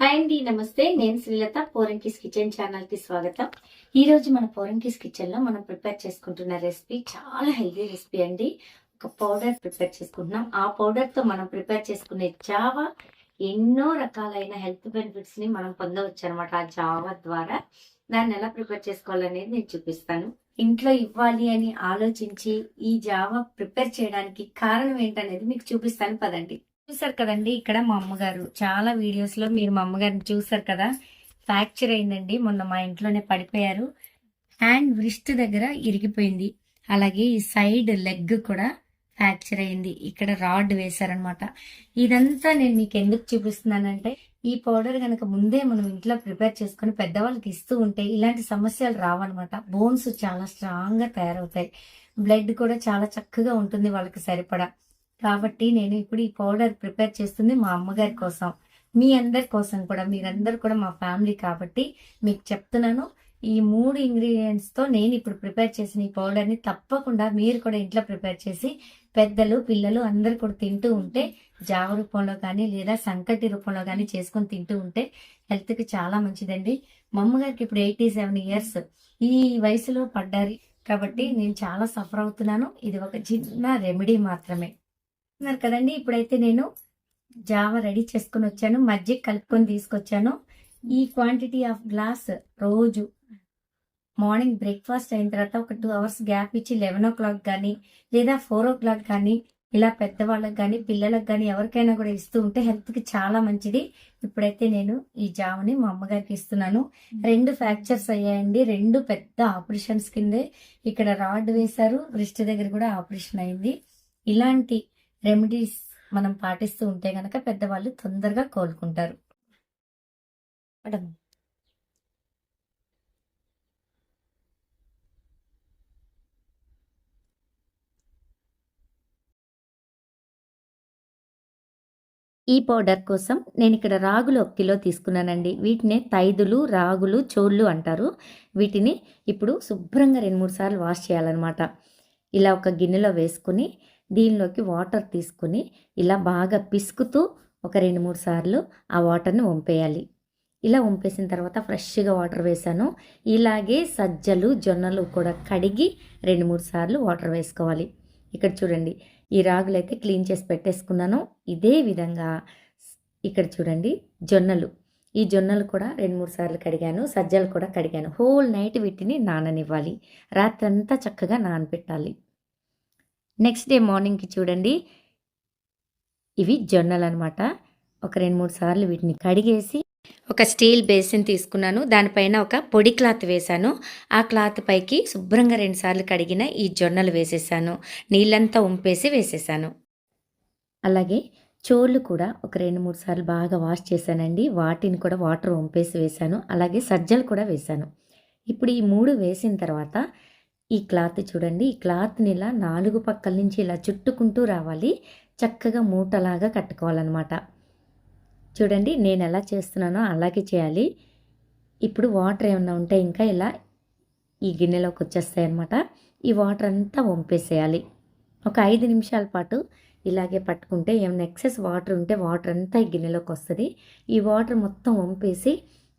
Hi అండి నమస్తే. నేను శ్రీలత పోరంకిస్ కిచెన్ ఛానల్కి స్వాగతం. ఈ రోజు మన పోరంకిస్ కిచెన్లో మనం ప్రిపేర్ చేసుకుంటున్న రెసిపీ చాలా హెల్దీ రెసిపీ అండి. ఒక పౌడర్ ప్రిపేర్ చేసుకుంటున్నాం. ఆ పౌడర్తో మనం ప్రిపేర్ చేసుకునే జావా ఎన్నో రకాలైన హెల్త్ బెనిఫిట్స్ని మనం పొందవచ్చు అనమాట ఆ జావా ద్వారా. దాన్ని ఎలా ప్రిపేర్ చేసుకోవాలనేది నేను చూపిస్తాను. ఇంట్లో ఇవ్వాలి అని ఆలోచించి ఈ జావా ప్రిపేర్ చేయడానికి కారణం ఏంటనేది మీకు చూపిస్తాను. పదండి. చూసారు కదండి ఇక్కడ మా అమ్మగారు. చాలా వీడియోస్లో మీరు మా అమ్మగారిని చూసారు కదా. ఫ్రాక్చర్ అయిందండి. మొన్న మా ఇంట్లోనే పడిపోయారు. హ్యాండ్ వ్రిస్ట్ దగ్గర ఇరిగిపోయింది. అలాగే ఈ సైడ్ లెగ్ కూడా ఫ్రాక్చర్ అయింది. ఇక్కడ రాడ్ వేశారనమాట ఇదంతా నేను మీకు ఎందుకు చూపిస్తున్నానంటే ఈ పౌడర్ కనుక ముందే మనం ఇంట్లో ప్రిపేర్ చేసుకుని పెద్దవాళ్ళకి ఇస్తూ ఉంటే ఇలాంటి సమస్యలు రావన్నమాట. బోన్స్ చాలా స్ట్రాంగ్గా తయారవుతాయి. బ్లడ్ కూడా చాలా చక్కగా ఉంటుంది వాళ్ళకి సరిపడా. కాబట్టి నేను ఇప్పుడు ఈ పౌడర్ ప్రిపేర్ చేస్తుంది మా అమ్మగారి కోసం. మీ అందరి కోసం కూడా మీరందరూ కూడా మా ఫ్యామిలీ కాబట్టి మీకు చెప్తున్నాను. ఈ మూడు ఇంగ్రీడియంట్స్తో నేను ఇప్పుడు ప్రిపేర్ చేసిన ఈ పౌడర్ని తప్పకుండా మీరు కూడా ఇంట్లో ప్రిపేర్ చేసి పెద్దలు పిల్లలు అందరు కూడా తింటూ ఉంటే జావ రూపంలో కానీ లేదా సంకటి రూపంలో కానీ చేసుకొని తింటూ ఉంటే హెల్త్కి చాలా మంచిదండి. మా అమ్మగారికి ఇప్పుడు ఎయిటీ సెవెన్ ఇయర్స్ ఈ వయసులో పడ్డారు కాబట్టి నేను చాలా సఫర్ అవుతున్నాను. ఇది ఒక చిన్న రెమెడీ మాత్రమే. ఉన్నారు కదండి. ఇప్పుడైతే నేను జావ రెడీ చేసుకుని వచ్చాను. మజ్జిగ కలుపుకొని తీసుకొచ్చాను. ఈ క్వాంటిటీ ఆఫ్ గ్లాస్ రోజు మార్నింగ్ బ్రేక్ఫాస్ట్ అయిన తర్వాత ఒక టూ అవర్స్ గ్యాప్ ఇచ్చి లెవెన్ ఓ క్లాక్ కానీ లేదా ఫోర్ ఓ క్లాక్ కానీ ఇలా పెద్దవాళ్ళకి కానీ పిల్లలకు కానీ ఎవరికైనా కూడా ఇస్తూ ఉంటే హెల్త్కి చాలా మంచిది. ఇప్పుడైతే నేను ఈ జావని మా అమ్మగారికి ఇస్తున్నాను. రెండు ఫ్రాక్చర్స్ అయ్యాయండి. రెండు పెద్ద ఆపరేషన్స్ కిందే ఇక్కడ రాడ్ వేశారు. రిస్ట్ దగ్గర కూడా ఆపరేషన్ అయింది. ఇలాంటి రెమెడీస్ మనం పాటిస్తూ ఉంటే గనక పెద్దవాళ్ళు తొందరగా కోలుకుంటారు. మేడం. ఈ పౌడర్ కోసం నేను ఇక్కడ రాగులు ఒక కిలో తీసుకున్నానండి. వీటినే తైదులు రాగులు చోళ్ళు అంటారు. వీటిని ఇప్పుడు శుభ్రంగా రెండు మూడు సార్లు వాష్ చేయాలన్నమాట. ఇలా ఒక గిన్నెలో వేసుకుని దీనిలోకి వాటర్ తీసుకుని ఇలా బాగా పిసుకుతూ ఒక రెండు మూడు సార్లు ఆ వాటర్ని వంపేయాలి. ఇలా వంపేసిన తర్వాత ఫ్రెష్గా వాటర్ వేసాను. ఇలాగే సజ్జలు జొన్నలు కూడా కడిగి రెండు మూడు సార్లు వాటర్ వేసుకోవాలి. ఇక్కడ చూడండి ఈ రాగులు అయితే క్లీన్ చేసి పెట్టేసుకున్నాను. ఇదే విధంగా ఇక్కడ చూడండి జొన్నలు. ఈ జొన్నలు కూడా రెండు మూడు సార్లు కడిగాను సజ్జలు కూడా కడిగాను. హోల్ నైట్ వీటిని నాననివ్వాలి. రాత్రంతా చక్కగా నానపెట్టాలి. నెక్స్ట్ డే మార్నింగ్కి చూడండి. ఇవి జొన్నలు అనమాట ఒక రెండు మూడు సార్లు వీటిని కడిగేసి ఒక స్టీల్ బేసిన్ తీసుకున్నాను. దానిపైన ఒక పొడి క్లాత్ వేశాను. ఆ క్లాత్ పైకి శుభ్రంగా రెండు సార్లు కడిగిన ఈ జొన్నలు వేసేసాను. నీళ్ళంతా ఉంపేసి వేసేసాను. అలాగే చోళ్ళు కూడా ఒక రెండు మూడు సార్లు బాగా వాష్ చేశానండి. వాటిని కూడా వాటర్ వంపేసి వేశాను. అలాగే సజ్జలు కూడా వేశాను. ఇప్పుడు ఈ మూడు వేసిన తర్వాత ఈ క్లాత్ చూడండి. ఈ క్లాత్ని ఇలా నాలుగు పక్కల నుంచి ఇలా చుట్టుకుంటూ రావాలి. చక్కగా మూటలాగా కట్టుకోవాలన్నమాట. చూడండి నేను ఎలా చేస్తున్నానో అలాగే చేయాలి. ఇప్పుడు వాటర్ ఏమన్నా ఉంటే ఇంకా ఇలా ఈ గిన్నెలోకి వచ్చేస్తాయి అన్నమాట ఈ వాటర్ అంతా వంపేసేయాలి. ఒక ఐదు నిమిషాల పాటు ఇలాగే పట్టుకుంటే ఏమైనా ఎక్సెస్ వాటర్ ఉంటే వాటర్ అంతా ఈ గిన్నెలోకి వస్తుంది. ఈ వాటర్ మొత్తం వంపేసి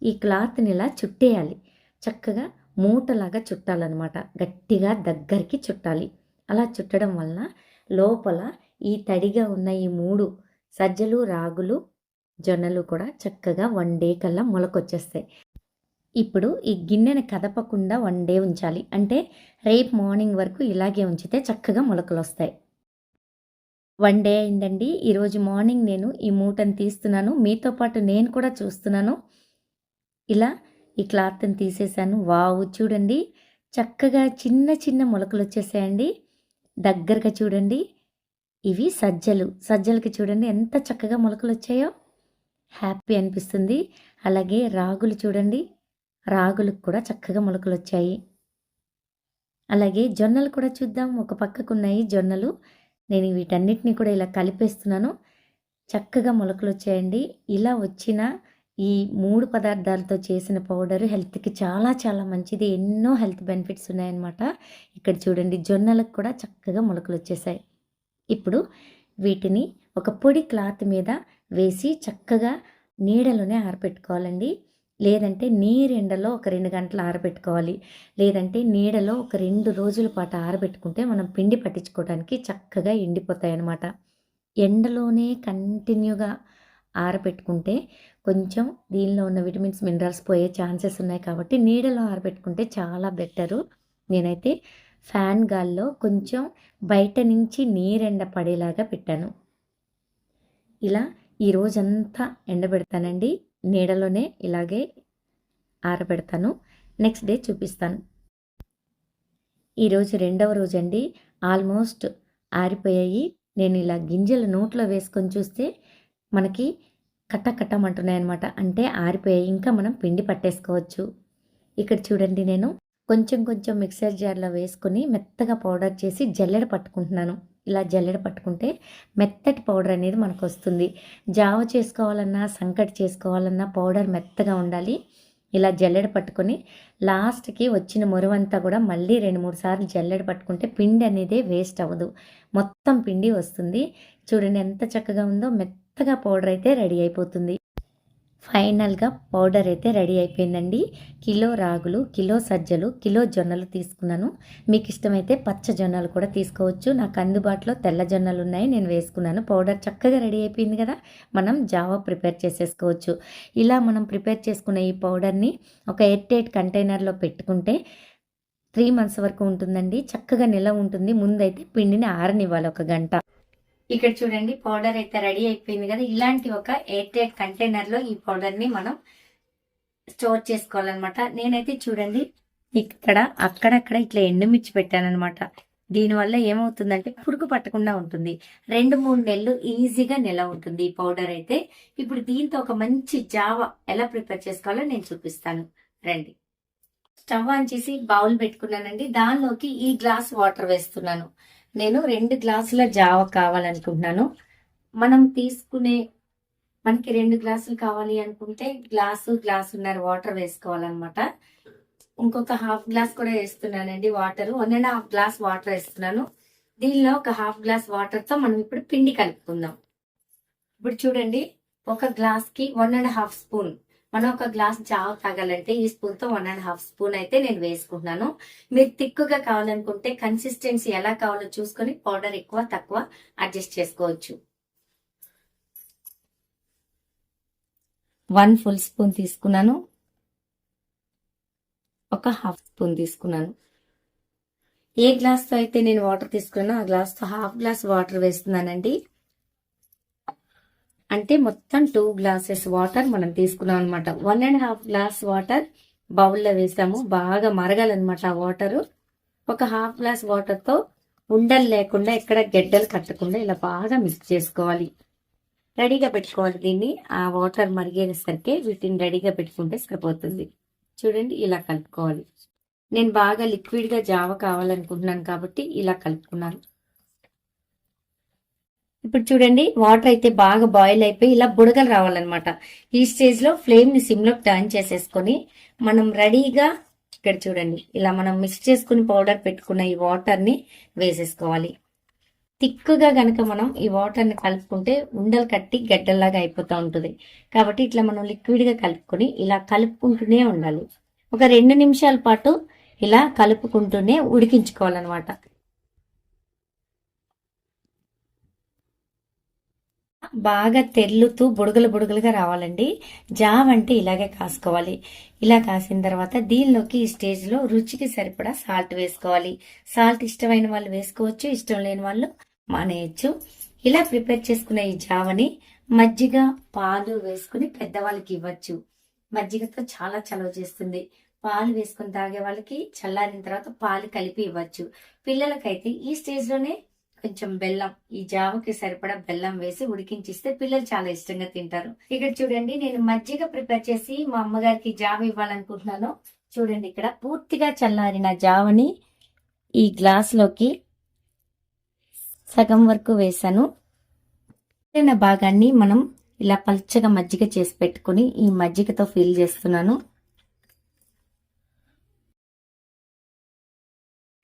ఈ క్లాత్ని ఇలా చుట్టేయాలి. చక్కగా మూటలాగా చుట్టాలన్నమాట. గట్టిగా దగ్గరికి చుట్టాలి. అలా చుట్టడం వలన లోపల ఈ తడిగా ఉన్న ఈ మూడు సజ్జలు రాగులు జొన్నలు కూడా చక్కగా వన్ డే కల్లా మొలకొచ్చేస్తాయి. ఇప్పుడు ఈ గిన్నెని కదపకుండా వన్ డే ఉంచాలి. అంటే రేపు మార్నింగ్ వరకు ఇలాగే ఉంచితే చక్కగా మొలకలు వస్తాయి వన్ డే అయిందండి. ఈరోజు మార్నింగ్ నేను ఈ మూటను తీస్తున్నాను. మీతో పాటు నేను కూడా చూస్తున్నాను. ఇలా ఈ క్లాత్ని తీసేసాను. వావు! చూడండి. చక్కగా చిన్న చిన్న మొలకలు వచ్చేసాయండి దగ్గరగా చూడండి. ఇవి సజ్జలు. సజ్జలకి చూడండి ఎంత చక్కగా మొలకలు వచ్చాయో హ్యాపీ అనిపిస్తుంది. అలాగే రాగులు చూడండి. రాగులకు కూడా చక్కగా మొలకలు వచ్చాయి అలాగే జొన్నలు కూడా చూద్దాం. ఒక పక్కకు ఉన్నాయి జొన్నలు. నేను వీటన్నిటిని కూడా ఇలా కలిపేస్తున్నాను. చక్కగా మొలకలు వచ్చాయండి ఇలా వచ్చిన ఈ మూడు పదార్థాలతో చేసిన పౌడర్ హెల్త్కి చాలా చాలా మంచిది. ఎన్నో హెల్త్ బెనిఫిట్స్ ఉన్నాయన్నమాట. ఇక్కడ చూడండి జొన్నలకు కూడా చక్కగా మొలకలు వచ్చేసాయి ఇప్పుడు వీటిని ఒక పొడి క్లాత్ మీద వేసి చక్కగా నీడలోనే ఆరబెట్టుకోవాలండి లేదంటే నీరెండలో ఒక రెండు గంటలు ఆరబెట్టుకోవాలి లేదంటే నీడలో ఒక రెండు రోజుల పాటు ఆరబెట్టుకుంటే మనం పిండి పట్టించుకోవడానికి చక్కగా ఎండిపోతాయి అన్నమాట ఎండలోనే కంటిన్యూగా ఆరబెట్టుకుంటే కొంచెం దీనిలో ఉన్న విటమిన్స్ మినరల్స్ పోయే ఛాన్సెస్ ఉన్నాయి కాబట్టి నీడలో ఆరబెట్టుకుంటే చాలా బెటరు. నేనైతే ఫ్యాన్ గాల్లో కొంచెం బయట నుంచి నీరెండ పడేలాగా పెట్టాను. ఇలా ఈ రోజంతా ఎండబెడతానండి. నీడలోనే ఇలాగే ఆరబెడతాను. నెక్స్ట్ డే చూపిస్తాను. ఈరోజు రెండవ రోజు అండి ఆల్మోస్ట్ ఆరిపోయాయి. నేను ఇలా గింజలు నోట్లో వేసుకొని చూస్తే మనకి కట్ట కట్టమంటున్నాయి అనమాట అంటే ఆరిపోయాయి. ఇంకా మనం పిండి పట్టేసుకోవచ్చు. ఇక్కడ చూడండి నేను. కొంచెం కొంచెం మిక్సర్ జార్లో వేసుకొని మెత్తగా పౌడర్ చేసి జల్లెడ పట్టుకుంటున్నాను. ఇలా జల్లెడ పట్టుకుంటే మెత్తటి పౌడర్ అనేది మనకు వస్తుంది జావ చేసుకోవాలన్నా సంకటి చేసుకోవాలన్నా పౌడర్ మెత్తగా ఉండాలి. ఇలా జల్లెడ పట్టుకొని లాస్ట్కి వచ్చిన మురువంతా కూడా మళ్ళీ రెండు మూడు సార్లు జల్లెడ పట్టుకుంటే పిండి అనేది వేస్ట్ అవ్వదు. మొత్తం పిండి వస్తుంది. చూడండి ఎంత చక్కగా ఉందో మెత్తగా పౌడర్ అయితే రెడీ అయిపోతుంది. ఫైనల్గా పౌడర్ అయితే రెడీ అయిపోయిందండి. కిలో రాగులు కిలో సజ్జలు కిలో జొన్నలు తీసుకున్నాను. మీకు ఇష్టమైతే పచ్చ జొన్నలు కూడా తీసుకోవచ్చు. నాకు అందుబాటులో తెల్ల జొన్నలు ఉన్నాయి నేను వేసుకున్నాను. పౌడర్ చక్కగా రెడీ అయిపోయింది కదా. మనం జావా ప్రిపేర్ చేసేసుకోవచ్చు. ఇలా మనం ప్రిపేర్ చేసుకున్న ఈ పౌడర్ని ఒక ఎయిట్ ఎయిట్ కంటైనర్లో పెట్టుకుంటే త్రీ మంత్స్ వరకు ఉంటుందండి. చక్కగా నిలవ ఉంటుంది. ముందైతే పిండిని ఆరనివ్వాలి ఒక గంట. ఇక్కడ చూడండి పౌడర్ అయితే రెడీ అయిపోయింది కదా. ఇలాంటి ఒక ఎయిర్ ఎయిట్ కంటైనర్లో ఈ పౌడర్ని మనం స్టోర్ చేసుకోవాలన్నమాట. నేనైతే చూడండి ఇక్కడ అక్కడక్కడ ఇట్లా ఎండుమిర్చి దీని దీనివల్ల ఏమవుతుందంటే పురుగు పట్టకుండా ఉంటుంది. రెండు మూడు నెలలు ఈజీగా నిల ఉంటుంది ఈ పౌడర్ అయితే. ఇప్పుడు దీంతో ఒక మంచి జావా ఎలా ప్రిపేర్ చేసుకోవాలో నేను చూపిస్తాను. రండి. స్టవ్ ఆన్ చేసి బౌల్ పెట్టుకున్నానండి. దానిలోకి ఈ గ్లాస్ వాటర్ వేస్తున్నాను. నేను రెండు గ్లాసుల జావ కావాలనుకుంటున్నాను. మనం తీసుకునే మనకి రెండు గ్లాసులు కావాలి అనుకుంటే గ్లాసు గ్లాసున్నర వాటర్ వేసుకోవాలన్నమాట. ఇంకొక హాఫ్ గ్లాస్ కూడా వేస్తున్నానండి water. One and half glass water వేస్తున్నాను. దీనిలో ఒక హాఫ్ గ్లాస్ వాటర్తో మనం ఇప్పుడు పిండి కలుపుకుందాం. ఇప్పుడు చూడండి ఒక గ్లాస్కి వన్ అండ్ హాఫ్ స్పూన్ మనం ఒక గ్లాస్ జావ తాగాలంటే ఈ స్పూన్తో వన్ అండ్ హాఫ్ స్పూన్ అయితే నేను వేసుకుంటున్నాను. మీరు తిక్కుగా కావాలనుకుంటే కన్సిస్టెన్సీ ఎలా కావాలో చూసుకొని పౌడర్ ఎక్కువ తక్కువ అడ్జస్ట్ చేసుకోవచ్చు. వన్ ఫుల్ స్పూన్ తీసుకున్నాను. ఒక హాఫ్ స్పూన్ తీసుకున్నాను. ఏ గ్లాస్తో అయితే నేను వాటర్ తీసుకున్నానో ఆ గ్లాస్తో హాఫ్ గ్లాస్ వాటర్ వేస్తున్నానండి. అంటే మొత్తం టూ గ్లాసెస్ వాటర్ మనం తీసుకున్నాం అనమాట one and half glass water బౌల్లో వేసాము. బాగా మరగాలన్నమాట ఆ వాటరు ఒక హాఫ్ గ్లాస్ వాటర్తో ఉండలు లేకుండా ఎక్కడ గెడ్డలు కట్టకుండా ఇలా బాగా మిక్స్ చేసుకోవాలి. రెడీగా పెట్టుకోవాలి దీన్ని. ఆ వాటర్ మరిగేసరికి వీటిని రెడీగా పెట్టుకుంటే సరిపోతుంది. చూడండి ఇలా కలుపుకోవాలి. నేను బాగా లిక్విడ్గా జావ కావాలనుకుంటున్నాను కాబట్టి ఇలా కలుపుకున్నాను. ఇప్పుడు చూడండి వాటర్ అయితే బాగా బాయిల్ అయిపోయి ఇలా బుడగలు రావాలన్నమాట. ఈ స్టేజ్లో ఫ్లేమ్ని సిమ్ టర్న్ చేసేసుకొని మనం రెడీగా ఇక్కడ చూడండి ఇలా మనం మిక్స్ చేసుకుని పౌడర్ పెట్టుకున్న ఈ వాటర్ని వేసేసుకోవాలి. తిక్కుగా గనక మనం ఈ వాటర్ని కలుపుకుంటే ఉండలు కట్టి గడ్డల్లాగా అయిపోతూ ఉంటుంది. కాబట్టి ఇట్లా మనం లిక్విడ్గా కలుపుకొని ఇలా కలుపుకుంటూనే ఉండాలి. ఒక రెండు నిమిషాల పాటు ఇలా కలుపుకుంటూనే ఉడికించుకోవాలన్నమాట. బాగా తెల్లుతూ బుడగలు బుడగలుగా రావాలండి. జావ్ అంటే ఇలాగే కాసుకోవాలి. ఇలా కాసిన తర్వాత దీనిలోకి ఈ స్టేజ్లో రుచికి సరిపడా సాల్ట్ వేసుకోవాలి. సాల్ట్ ఇష్టమైన వాళ్ళు వేసుకోవచ్చు ఇష్టం లేని వాళ్ళు మానేయచ్చు. ఇలా ప్రిపేర్ చేసుకున్న ఈ జావని మజ్జిగ పాలు వేసుకుని పెద్దవాళ్ళకి ఇవ్వచ్చు. మజ్జిగతో చాలా చలవ చేస్తుంది. పాలు వేసుకుని తాగే వాళ్ళకి చల్లారిన తర్వాత పాలు కలిపి ఇవ్వచ్చు. పిల్లలకైతే ఈ స్టేజ్లోనే కొంచెం బెల్లం ఈ జావకి సరిపడా బెల్లం వేసి ఉడికించిస్తే పిల్లలు చాలా ఇష్టంగా తింటారు. ఇక్కడ చూడండి నేను మజ్జిగ ప్రిపేర్ చేసి మా అమ్మగారికి జావ ఇవ్వాలనుకుంటున్నాను. చూడండి ఇక్కడ పూర్తిగా చల్లారిన జావని ఈ గ్లాస్లోకి సగం వరకు వేసాను మిగిలిన భాగాన్ని మనం ఇలా పల్చగా మజ్జిగ చేసి పెట్టుకుని ఈ మజ్జిగతో ఫిల్ చేస్తున్నాను.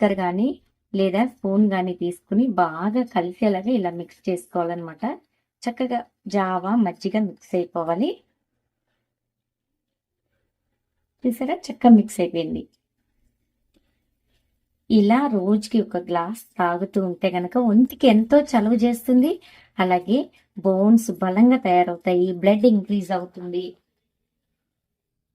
కానీ లేదా స్పూన్ కానీ తీసుకుని బాగా కలిసేలాగా ఇలా మిక్స్ చేసుకోవాలన్నమాట. చక్కగా జావా మజ్జిగ మిక్స్ అయిపోవాలి. చూసారా? చక్క మిక్స్ అయిపోయింది. ఇలా రోజుకి ఒక గ్లాస్ తాగుతూ ఉంటే గనక ఒంటికి ఎంతో చలువ చేస్తుంది. అలాగే బోన్స్ బలంగా తయారవుతాయి బ్లడ్ ఇంక్రీజ్ అవుతుంది.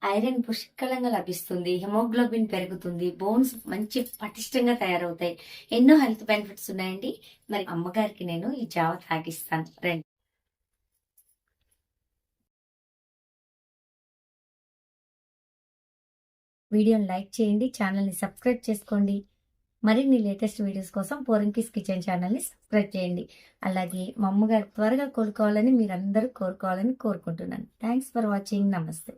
ఐరన్ పుష్కలంగా లభిస్తుంది హిమోగ్లోబిన్ పెరుగుతుంది బోన్స్ మంచి పటిష్టంగా తయారవుతాయి. ఎన్నో హెల్త్ బెనిఫిట్స్ ఉన్నాయండి. మరి అమ్మగారికి నేను ఈ జావ తాగిస్తాను. రండి. వీడియోని లైక్ చేయండి ఛానల్ని సబ్స్క్రైబ్ చేసుకోండి. మరిన్ని లేటెస్ట్ వీడియోస్ కోసం పోరంకిస్ కిచెన్ ఛానల్ని సబ్స్క్రైబ్ చేయండి. అలాగే మా అమ్మగారు త్వరగా కోలుకోవాలని మీరందరూ కోరుకోవాలని కోరుకుంటున్నాను. Thanks for watching. నమస్తే.